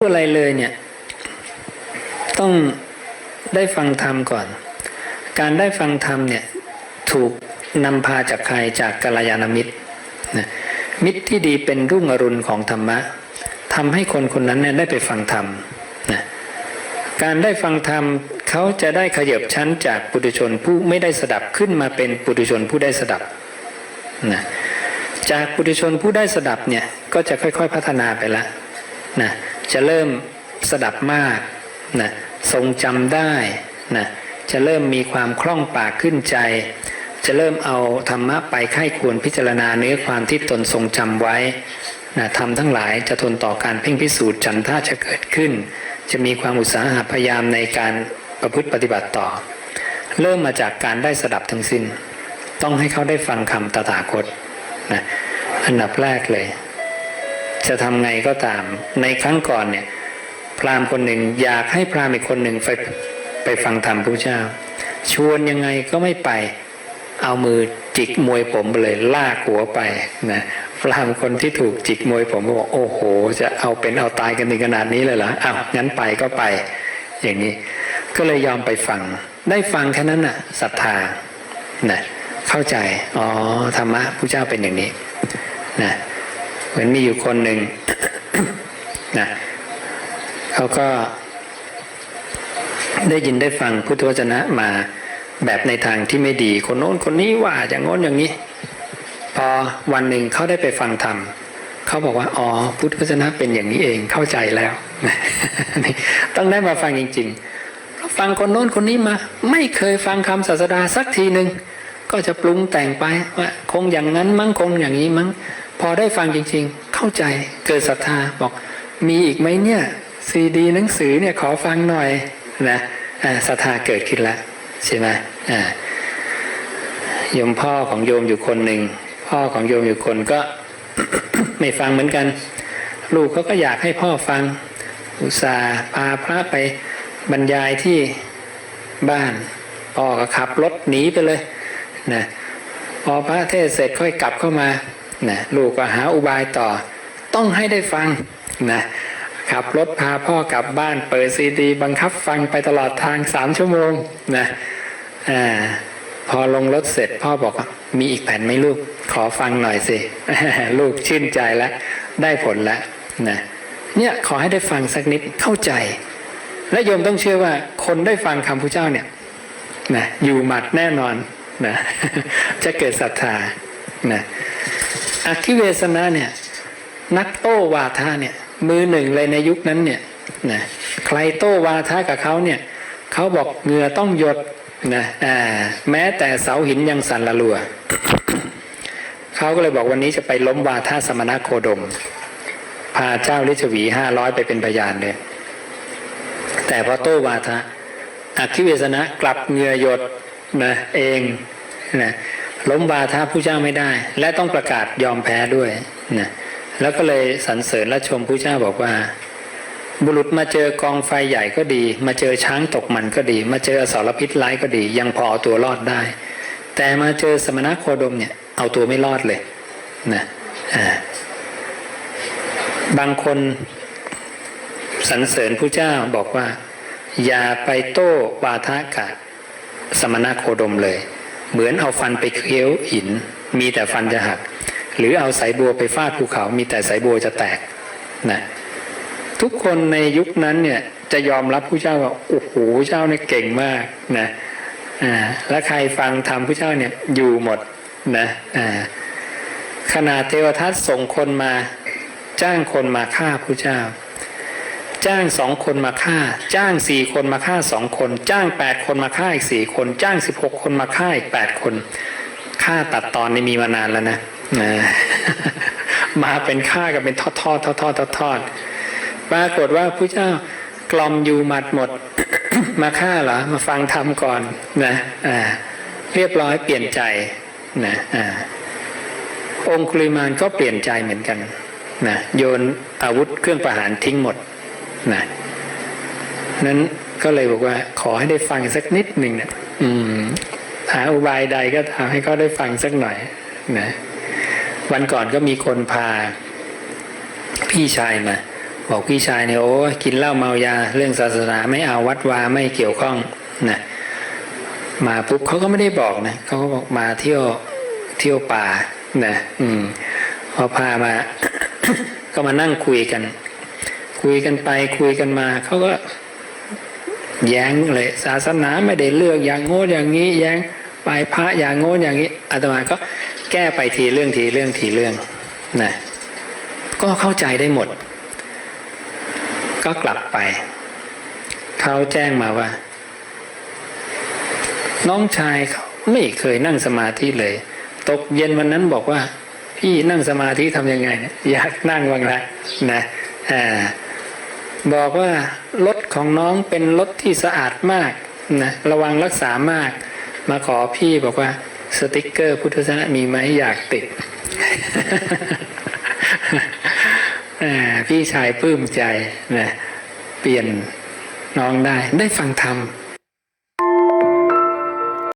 อะไรเลยเนี่ย ต้องได้ฟังธรรมก่อน การได้ฟังธรรมเนี่ย ถูกนำพาจากใครจากกัลยาณมิตรนะมิตรที่ดีเป็นรุ่งอรุณของธรรมะทำให้คนคนนั้นเนี่ยได้ไปฟังธรรมนะการได้ฟังธรรมเขาจะได้ขยับชั้นจากปุถุชนผู้ไม่ได้สดับขึ้นมาเป็นปุถุชนผู้ได้สดับนะจากปุถุชนผู้ได้สดับเนี่ยก็จะค่อย ๆ พัฒนาไปละนะ จะเริ่มสดับมากนะทรงจำได้นะจะเริ่มมีความคล่องปากขึ้นใจ จะเริ่มเอาธรรมะไปไข้ควรพิจารณาเนื้อความที่ตนทรงจำไว้นะทำทั้งหลายจะทนต่อการเพ่งพิสูจน์จันท่าจะเกิดขึ้น จะมีความอุตสาหะพยายามในการประพฤติปฏิบัติต่อ เริ่มมาจากการได้สดับทั้งสิ้น ต้องให้เขาได้ฟังคำตถาคตนะอันดับแรกเลย จะทำไงก็ตาม ในครั้งก่อนเนี่ย พราหมณ์คนหนึ่งอยากให้พราหมณ์อีกคนหนึ่งไปไปฟังธรรมพระเจ้า ชวนยังไงก็ไม่ไป เอามือจิกมวยผมไปเลยลากหัวไปนะพราหมณ์คนที่ถูกจิกมวยผมบอกโอ้โห จะเอาเป็นเอาตายกันถึงขนาดนี้เลยเหรออ้าวงั้นไปก็ไป อย่างนี้ ก็เลยยอมไปฟัง ได้ฟังแค่นั้นน่ะศรัทธานะเข้าใจอ๋อธรรมะพระเจ้าเป็นอย่างนี้นะ เหมือนมีอยู่คนหนึ่งนะเขาก็ได้ยินได้ฟังพุทธวจนะมาแบบในทางที่ไม่ดี คนโน้นคนนี้ว่าอย่างโน้นอย่างนี้ พอวันหนึ่งเขาได้ไปฟังธรรมเขาบอกว่า อ๋อ พุทธวจนะเป็นอย่างนี้เองเข้าใจแล้วต้องได้มาฟังจริงๆเราฟังคนโน้นคนนี้มา ไม่เคยฟังคำศาสดาสักทีหนึ่งก็จะปรุงแต่งไปว่าคงอย่างนั้นมั้งคงอย่างนี้มั้ง พอได้ฟังจริงๆ เข้าใจเกิดศรัทธาบอก มีอีกไหมเนี่ยซีดีหนังสือเนี่ยขอฟังหน่อยนะศรัทธาเกิดขึ้นแล้วใช่ไหมโยมพ่อของโยมอยู่คนหนึ่งพ่อของโยมอยู่คนก็ไม่ฟังเหมือนกัน ลูกเขาก็อยากให้พ่อฟัง อุตส่าห์พาพระไปบรรยายที่บ้าน พ่อก็ขับรถหนีไปเลยนะพอพระเทศเสร็จค่อยกลับเข้ามา นะลูกก็หาอุบายต่อ ต้องให้ได้ฟังนะขับรถพาพ่อกลับบ้านเปิดซีดี บังคับฟังไปตลอดทางสามชั่วโมงนะอ่าพอลงรถเสร็จพ่อบอกมีอีกแผ่นไหมลูก ขอฟังหน่อยสิ ลูกชื่นใจแล้ว ได้ผลแล้วนะเนี่ยขอให้ได้ฟังสักนิดเข้าใจ และโยมต้องเชื่อว่า คนได้ฟังคำพระเจ้าเนี่ยนะอยู่หมัดแน่นอนนะจะเกิดศรัทธานะ อคิเวสนะเนี่ย นักโต้วาทะเนี่ย มือหนึ่งเลยในยุคนั้นเนี่ยนะใครโต้วาทะกับเขาเนี่ยเขาบอกเหงื่อต้องหยดนะอ่าแม้แต่เสาหินยังสั่นละลัวเขาก็เลยบอกวันนี้จะไปล้มวาทะสมณโคดม พาเจ้าลิชวีห้าร้อยไปเป็นพยานเลยแต่พอโต้วาทะอคิเวสนะกลับเหงื่อหยดนะเองนะ ล้มวาทะผู้เจ้าไม่ได้ และต้องประกาศยอมแพ้ด้วยนะแล้วก็เลยสรรเสริญและชมผู้เจ้าบอกว่า บุรุษมาเจอกองไฟใหญ่ก็ดี มาเจอช้างตกมันก็ดี มาเจออสรพิษร้ายก็ดี ยังพอเอาตัวรอดได้ แต่มาเจอสมณโคดมเนี่ย เอาตัวไม่รอดเลยนะอ่าบางคนสรรเสริญผู้เจ้าบอกว่า อย่าไปโต้วาทะกับสมณโคดมเลย เหมือนเอาฟันไปเคี้ยวหิน มีแต่ฟันจะหัก หรือเอาสายบัวไปฟาดภูเขา มีแต่สายบัวจะแตกนะทุกคนในยุคนั้นเนี่ยจะยอมรับผู้เจ้าว่าโอ้โหผู้เจ้าเนี่ยเก่งมากนะอ่าและใครฟังธรรมผู้เจ้าเนี่ยอยู่หมดนะอ่าขนาดเทวทัตส่งคนมาจ้างคนมาฆ่าผู้เจ้า จ้างสองคนมาฆ่า จ้างสี่คนมาฆ่าสองคน จ้างแปดคนมาฆ่าอีกสี่คน จ้างสิบหกคนมาฆ่าอีกแปดคนฆ่าตัดตอนนี่มีมานานแล้วนะมาเป็นฆ่ากันเป็นทอดทอดทอดทอดทอดทอดปรากฏว่าผู้เจ้ากลอมอยู่หมัดหมดมาฆ่าเหรอมาฟังธรรมก่อนนะอ่าเรียบร้อยเปลี่ยนใจนะอ่าองคุลิมานก็เปลี่ยนใจเหมือนกันนะโยนอาวุธเครื่องประหารทิ้งหมด นะนั้นก็เลยบอกว่า ขอให้ได้ฟังสักนิดหนึ่งนะอืมหาอุบายใดก็ทำให้เขาได้ฟังสักหน่อยนะวันก่อนก็มีคนพา พี่ชายมา บอกพี่ชายเนี่ยโอ้กินเหล้าเมายา เรื่องศาสนาไม่เอาวัดวาไม่เกี่ยวข้องนะมาปุ๊บเขาก็ไม่ได้บอกนะเขาก็บอกมาเที่ยวเที่ยวป่านะอืมพอพามา ก็มานั่งคุยกัน คุยกันไปคุยกันมาเขาก็แย้งเลยศาสนาไม่ได้เลือกอย่างโง่อย่างนี้ แย้งไปพระอย่างโง่อย่างนี้อาตมาก็แก้ไปทีเรื่องทีเรื่องทีเรื่องนะก็เข้าใจได้หมด ก็กลับไปเขาแจ้งมาว่า น้องชายเขาไม่เคยนั่งสมาธิเลย ตกเย็นวันนั้นบอกว่า พี่นั่งสมาธิทำยังไงอยากนั่งบ้างละนะอ่า บอกว่ารถของน้องเป็นรถที่สะอาดมากนะระวังรักษามาก มาขอพี่บอกว่าสติกเกอร์พุทธศาสนามีไหมอยากติดพี่ชายปลื้มใจนะเปลี่ยนน้องได้ได้ฟังธรรม